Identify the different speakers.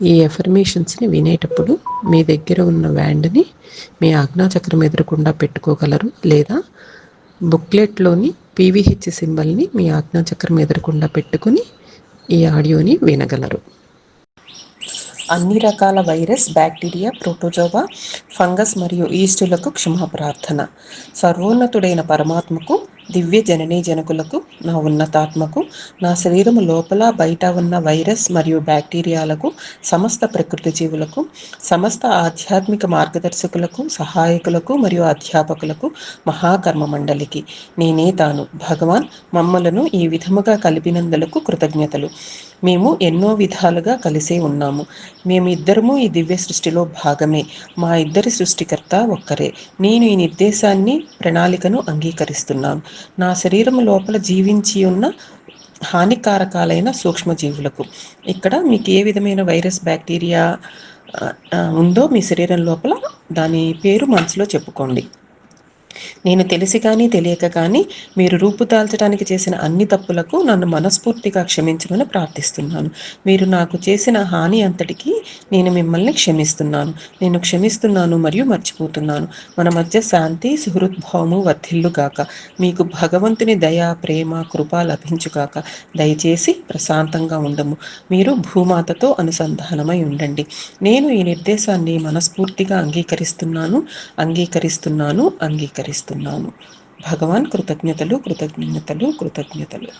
Speaker 1: ఈ ఎఫర్మేషన్స్ని వినేటప్పుడు మీ దగ్గర ఉన్న వ్యాండ్ని మీ ఆజ్ఞాచక్రం ఎదురకుండా పెట్టుకోగలరు లేదా బుక్లెట్లోని పీవీహెచ్ సింబల్ని మీ ఆజ్ఞాచక్రం ఎదురకుండా పెట్టుకుని ఈ ఆడియోని వినగలరు. అన్ని రకాల వైరస్ బ్యాక్టీరియా ప్రోటోజోవా ఫంగస్ మరియు ఈస్టులకు క్షమాప్రార్థన. సర్వోన్నతుడైన పరమాత్మకు దివ్య జననీ జనకులకు నా ఉన్నతాత్మకు నా శరీరము లోపల బయట ఉన్న వైరస్ మరియు బ్యాక్టీరియాలకు సమస్త ప్రకృతి జీవులకు సమస్త ఆధ్యాత్మిక మార్గదర్శకులకు సహాయకులకు మరియు అధ్యాపకులకు మహాకర్మ మండలికి నేనే తాను. భగవాన్ మమ్మలను ఈ విధముగా కలిపినందులకు కృతజ్ఞతలు. మేము ఎన్నో విధాలుగా కలిసే ఉన్నాము. మేము ఇద్దరము ఈ దివ్య సృష్టిలో భాగమే. మా ఇద్దరి సృష్టికర్త ఒక్కరే. నేను ఈ నిర్దేశాన్ని ప్రణాళికను అంగీకరిస్తున్నాను నా శరీరం లోపల జీవించి ఉన్న హానికారకాలైన సూక్ష్మజీవులకు. ఇక్కడ మీకు ఏ విధమైన వైరస్ బ్యాక్టీరియా ఉందో మీ శరీరం లోపల దాని పేరు మనసులో చెప్పుకోండి. నేను తెలిసి కానీ తెలియక కానీ మీరు రూపుదాల్చడానికి చేసిన అన్ని తప్పులకు నన్ను మనస్ఫూర్తిగా క్షమించమని ప్రార్థిస్తున్నాను. మీరు నాకు చేసిన హాని అంతటికీ నేను మిమ్మల్ని క్షమిస్తున్నాను. నేను క్షమిస్తున్నాను మరియు మర్చిపోతున్నాను. మన మధ్య శాంతి సుహృద్భావము వర్ధిల్లుగాక. మీకు భగవంతుని దయ ప్రేమ కృప లభించుగాక. దయచేసి ప్రశాంతంగా ఉండము. మీరు భూమాతతో అనుసంధానమై ఉండండి. నేను ఈ నిర్దేశాన్ని మనస్ఫూర్తిగా అంగీకరిస్తున్నాను అంగీకరిస్తున్నాను అంగీకరిస్తున్నాను. భగవాన్ కృతజ్ఞతలు కృతజ్ఞతలు కృతజ్ఞతలు.